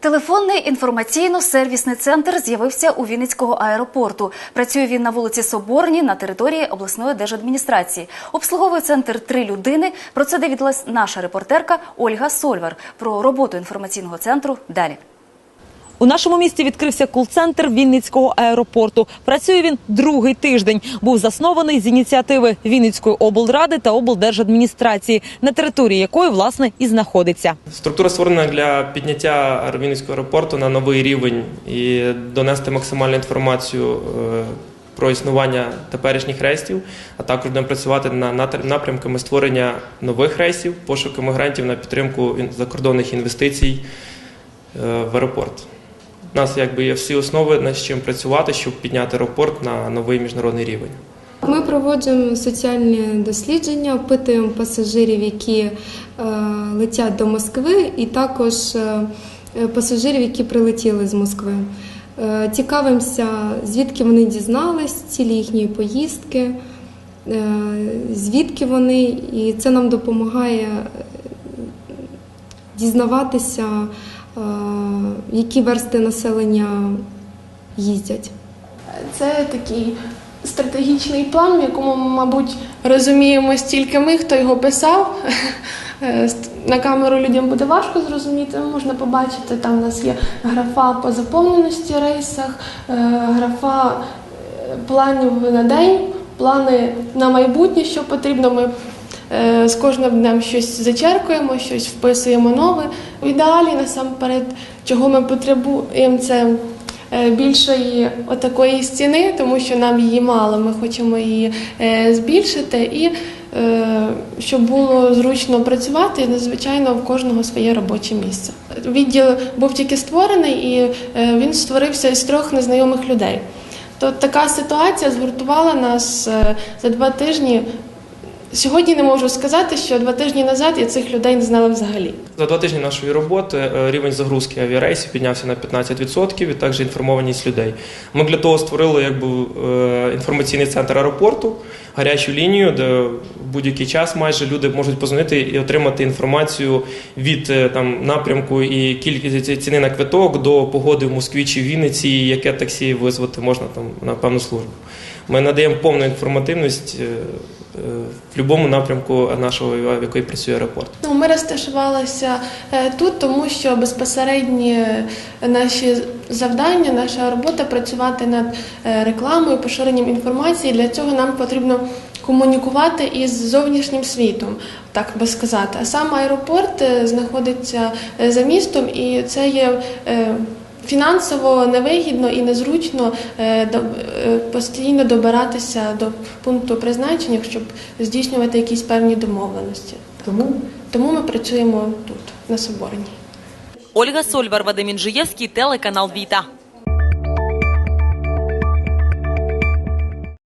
Телефонний інформаційно-сервісний центр з'явився у Вінницького аеропорту. Працює він на вулиці Соборній на території обласної держадміністрації. Обслуговує центр три людини. Про це дивилась наша репортерка Ольга Сольвар. Про роботу інформаційного центру далі. У нашому місті відкрився кул-центр Вінницького аеропорту. Працює він другий тиждень. Був заснований з ініціативи Вінницької облради та облдержадміністрації, на території якої власне і знаходиться. Структура створена для підняття Вінницького аеропорту на новий рівень і донести максимальну інформацію е, про існування теперішніх рейсів, а також будемо працювати на напрямками створення нових рейсів, пошуку мігрантів на підтримку закордонних інвестицій е, в аеропорт. У нас якби є всі основи, над чим працювати, щоб підняти аеропорт на новий міжнародний рівень. Ми проводжуємо соціальні дослідження, опитуємо пасажирів, які е, летять до Москви, і також е, пасажирів, які прилетіли з Москви. Е, цікавимося, звідки вони дізнались, цілі їхньої поїздки, звідки вони, і це нам допомагає дізнаватися, які версти населення їздять. Це такий стратегічний план, в якому, мабуть, розуміємо стільки ми, хто його писав. Е, На камеру людям буде важко зрозуміти. Можна побачити, там у нас є графа по заповненості рейсах, е, графа е, планів на день, плани на майбутнє, що потрібно. Ми з кожним днем щось зачеркуємо, щось вписуємо нове. В ідеалі насамперед, чого ми потребуємо, це е, більшої отакої стіни, тому що нам її мало. Ми хочемо її е, збільшити і е, щоб було зручно працювати, звичайно, в кожного своє робоче місце. Відділ був тільки створений, і е, він створився із трьох незнайомих людей. То така ситуація згуртувала нас е, за два тижні. Сьогодні не можу сказати, що два тижні назад я цих людей не знала взагалі. За два тижні нашої роботи е, рівень загрузки авіарейсів піднявся на 15% і також інформованість людей. Ми для того створили якби е, інформаційний центр аеропорту, гарячу лінію, де в будь-який час майже люди можуть позвонити і отримати інформацію від е, там напрямку і кількості ціни на квиток до погоди в Москві чи Вінниці, і яке таксі визвати можна там на певну службу. Ми надаємо повну інформативність е, е, в будь-якому напрямку нашого в який працює аеропорт. Ну, ми розташувалися е, тут, тому що безпосередні наші завдання, наша робота працювати над рекламою, поширенням інформації. Для цього нам потрібно комунікувати із зовнішнім світом, так би сказати. А сам аеропорт знаходиться за містом, і це є. Фінансово невигідно і незручно е, до- е, постійно добиратися до пункту призначення, щоб здійснювати якісь певні домовленості. Тому, тому ми працюємо тут, на Соборній. Ольга Сольвар, Вадим Інжиєвський, телеканал Віта.